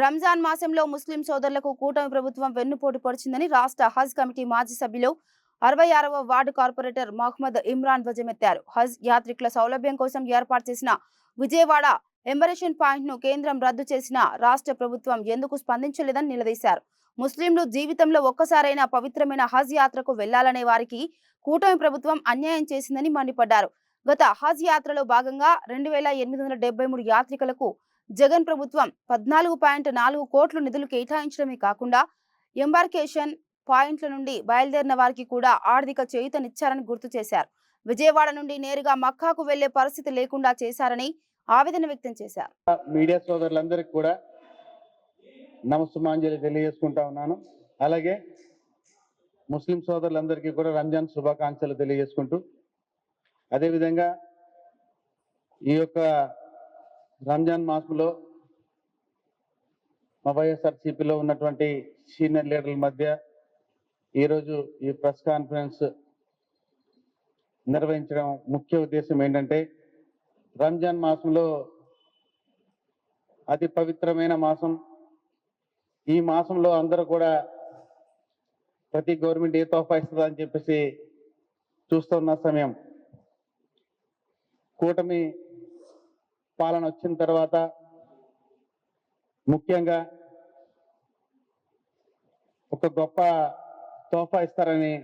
రంజాన్ మాసంలో ముస్లిం సోదరులకు కూటమి ప్రభుత్వం వెన్నుపోటు పొడిచిందని రాష్ట్ర హజ్ కమిటీ మాజీ సభ్యులు అరవై ఆరవ వార్డు కార్పొరేటర్ మహ్మద్ ఇమ్రాన్ ధ్వజమెత్తారు. హజ్ యాత్రికుల సౌలభ్యం కోసం ఏర్పాటు చేసిన విజయవాడ ఎంబరేషన్ పాయింట్ను కేంద్రం రద్దు చేసిన రాష్ట్ర ప్రభుత్వం ఎందుకు స్పందించలేదని నిలదీశారు. ముస్లింలు జీవితంలో ఒక్కసారైనా పవిత్రమైన హజ్ యాత్రకు వెళ్ళాలనే వారికి కూటమి ప్రభుత్వం అన్యాయం చేసిందని మండిపడ్డారు. గత హజ్ యాత్రలో భాగంగా రెండు వేల ఎనిమిది వందల డెబ్బై మూడు యాత్రికులకు జగన్ ప్రభుత్వం పద్నాలుగు పాయింట్ నాలుగు కోట్లు నిధులు కేటాయించడమే కాకుండా ఎంబార్కేషన్ పాయింట్ల నుండి బయలుదేరిన వారికి కూడా ఆర్థిక చేయుతనిచ్చారని గుర్తు చేశారు. విజయవాడ నుండి నేరుగా మక్కాకు వెళ్ళే పరిస్థితి లేకుండా చేశారని ఆవేదన వ్యక్తం చేశారు. మీడియా సోదరులందరికీ కూడా నమస్సుమాంజలి తెలియజేసుకుంటా ఉన్నాను. అలాగే ముస్లిం సోదరులందరికీ కూడా రంజాన్ శుభాకాంక్షలు తెలియజేసుకుంటూ అదేవిధంగా ఈ యొక్క రంజాన్ మాసంలో మా వైఎస్ఆర్సీపీలో ఉన్నటువంటి సీనియర్ లీడర్ల మధ్య ఈరోజు ఈ ప్రెస్ కాన్ఫరెన్స్ నిర్వహించడం ముఖ్య ఉద్దేశం ఏంటంటే రంజాన్ మాసంలో అతి పవిత్రమైన మాసం. ఈ మాసంలో అందరూ కూడా ప్రతి గవర్నమెంట్ ఏ తోఫా ఇస్తుందా అని చెప్పేసి చూస్తున్న సమయం. కూటమి పాలన వచ్చిన తర్వాత ముఖ్యంగా ఒక గొప్ప తోఫా ఇస్తారని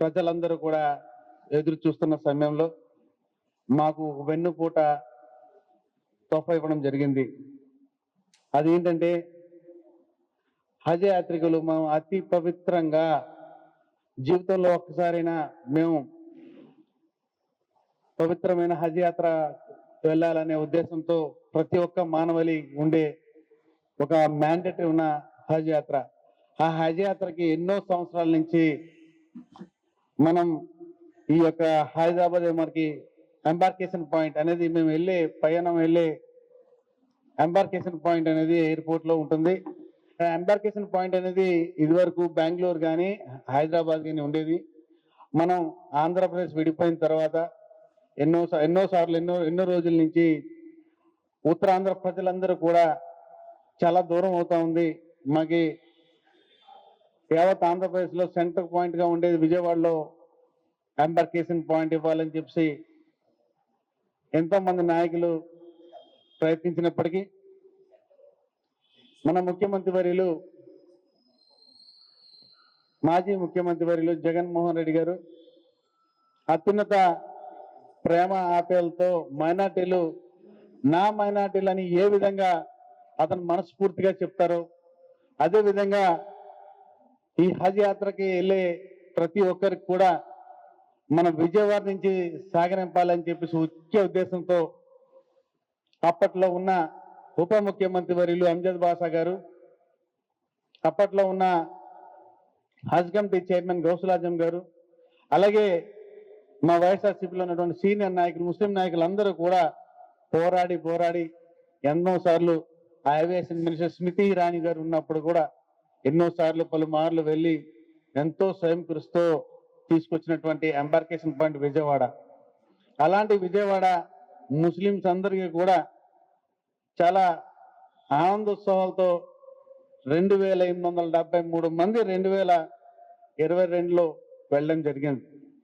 ప్రజలందరూ కూడా ఎదురు చూస్తున్న సమయంలో మాకు వెన్నుపూట తోఫా ఇవ్వడం జరిగింది. అది ఏంటంటే హజ్ యాత్రికులు మేము అతి పవిత్రంగా జీవితంలో ఒక్కసారైనా మేము పవిత్రమైన హజ్ యాత్ర వెళ్ళాలనే ఉద్దేశంతో ప్రతి ఒక్క మానవలి ఉండే ఒక మ్యాండేటరీ ఉన్న హజ్ యాత్ర ఆ హజ్ యాత్రకి ఎన్నో సంవత్సరాల నుంచి మనం ఈ యొక్క హైదరాబాద్ మనకి ఎంబార్కేషన్ పాయింట్ అనేది మేము వెళ్ళే పయనం వెళ్ళే ఎంబార్కేషన్ పాయింట్ అనేది ఎయిర్పోర్ట్లో ఉంటుంది. ఎంబార్కేషన్ పాయింట్ అనేది ఇదివరకు బెంగళూరు కానీ హైదరాబాద్ కానీ ఉండేది. మనం ఆంధ్రప్రదేశ్ విడిపోయిన తర్వాత ఎన్నో ఎన్నో సార్లు ఎన్నో ఎన్నో రోజుల నుంచి ఉత్తరాంధ్ర ప్రజలందరూ కూడా చాలా దూరం అవుతా ఉంది. మాకి యావత్ ఆంధ్రప్రదేశ్లో సెంటర్ పాయింట్గా ఉండేది విజయవాడలో ఎంబర్కేషన్ పాయింట్ ఇవ్వాలని చెప్పి ఎంతో మంది నాయకులు ప్రయత్నించినప్పటికీ మన ముఖ్యమంత్రి వర్యులు మాజీ ముఖ్యమంత్రి వర్యులు జగన్మోహన్ రెడ్డి గారు అత్యున్నత ప్రేమ ఆపేలతో మైనార్టీలు నా మైనార్టీలు అని ఏ విధంగా అతను మనస్ఫూర్తిగా చెప్తారో అదేవిధంగా ఈ హజ్ యాత్రకి వెళ్ళే ప్రతి ఒక్కరికి కూడా మన విజయవాడ నుంచి సాగరింపాలని చెప్పేసి ముఖ్య ఉద్దేశంతో అప్పట్లో ఉన్న ఉప ముఖ్యమంత్రి వర్యులు అంజద్ బాసా గారు అప్పట్లో ఉన్న హజ్ కమిటీ చైర్మన్ గౌసులాజం గారు అలాగే మా వైఎస్ఆర్సీపీలో ఉన్నటువంటి సీనియర్ నాయకులు ముస్లిం నాయకులందరూ కూడా పోరాడి పోరాడి ఎన్నో సార్లు ఆ ఏవియేషన్ మినిస్టర్ స్మృతి ఇరానీ గారు ఉన్నప్పుడు కూడా ఎన్నో సార్లు పలుమార్లు వెళ్ళి ఎంతో స్వయం కృషితో తీసుకొచ్చినటువంటి ఎంబార్కేషన్ పాయింట్ విజయవాడ. అలాంటి విజయవాడ ముస్లిమ్స్ అందరికీ కూడా చాలా ఆనందోత్సవాలతో రెండు వేల ఎనిమిది వందల డెబ్బై మూడు మంది రెండు వేల ఇరవై రెండులో వెళ్ళడం జరిగింది.